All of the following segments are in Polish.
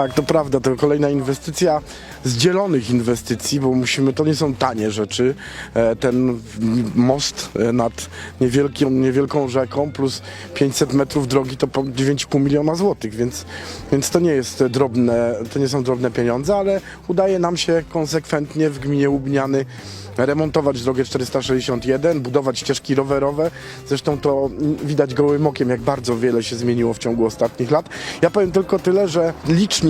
Tak, to prawda, to kolejna inwestycja z dzielonych inwestycji, bo musimy, to nie są tanie rzeczy. E, Ten most e, nad niewielką, niewielką rzeką plus 500 metrów drogi to po 9,5 miliona złotych, więc, więc to nie jest drobne, to nie są drobne pieniądze, ale udaje nam się konsekwentnie w gminie Łubniany remontować drogę 461, budować ścieżki rowerowe. Zresztą to widać gołym okiem, jak bardzo wiele się zmieniło w ciągu ostatnich lat. Ja powiem tylko tyle, że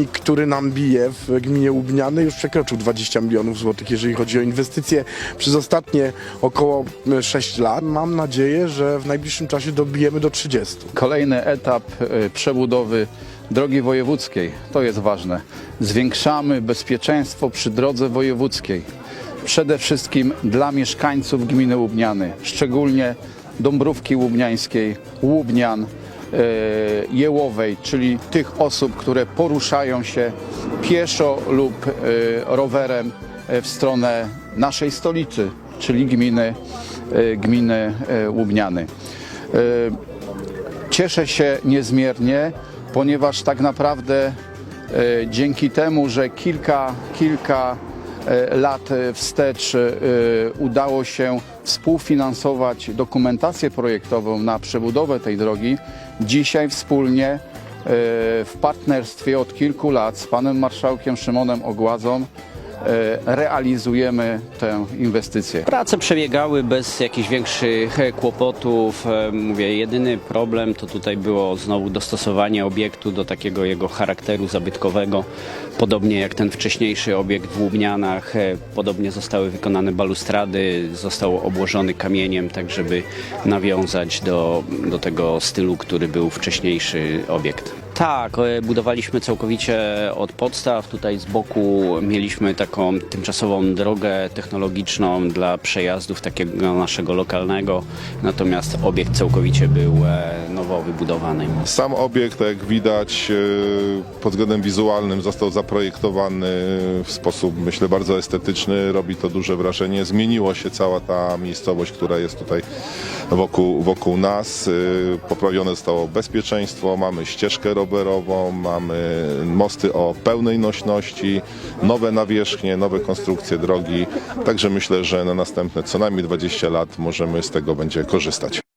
licznik, który nam bije w gminie Łubniany już przekroczył 20 milionów złotych, jeżeli chodzi o inwestycje przez ostatnie około 6 lat. Mam nadzieję, że w najbliższym czasie dobijemy do 30. Kolejny etap e, przebudowy drogi wojewódzkiej. To jest ważne. Zwiększamy bezpieczeństwo przy drodze wojewódzkiej. Przede wszystkim dla mieszkańców gminy Łubniany, szczególnie Dąbrówki Łubniańskiej, Łubnian, e, Jełowej, czyli tych osób, które poruszają się pieszo lub e, rowerem e, w stronę naszej stolicy, czyli gminy, e, gminy e, Łubniany. E, Cieszę się niezmiernie, ponieważ tak naprawdę e, dzięki temu, że kilka, kilka e, lat e, wstecz e, udało się współfinansować dokumentację projektową na przebudowę tej drogi, dzisiaj wspólnie e, w partnerstwie od kilku lat z panem marszałkiem Szymonem Ogładzą realizujemy tę inwestycję. Prace przebiegały bez jakichś większych e, kłopotów. E, Mówię, jedyny problem to tutaj było znowu dostosowanie obiektu do takiego jego charakteru zabytkowego. Podobnie jak ten wcześniejszy obiekt w Łubnianach, e, podobnie zostały wykonane balustrady, został obłożony kamieniem, tak żeby nawiązać do, do tego stylu, który był wcześniejszy obiekt. Tak, e, budowaliśmy całkowicie od podstaw. Tutaj z boku mieliśmy taką tymczasową drogę technologiczną dla przejazdów takiego naszego lokalnego, natomiast obiekt całkowicie był e, nowo wybudowany. Sam obiekt, tak jak widać, e, pod względem wizualnym został zaprojektowany w sposób, myślę, bardzo estetyczny. Robi to duże wrażenie. Zmieniło się cała ta miejscowość, która jest tutaj wokół, wokół nas. Poprawione zostało bezpieczeństwo, mamy ścieżkę mamy mosty o pełnej nośności, nowe nawierzchnie, nowe konstrukcje drogi. Także myślę, że na następne co najmniej 20 lat możemy z tego będzie korzystać.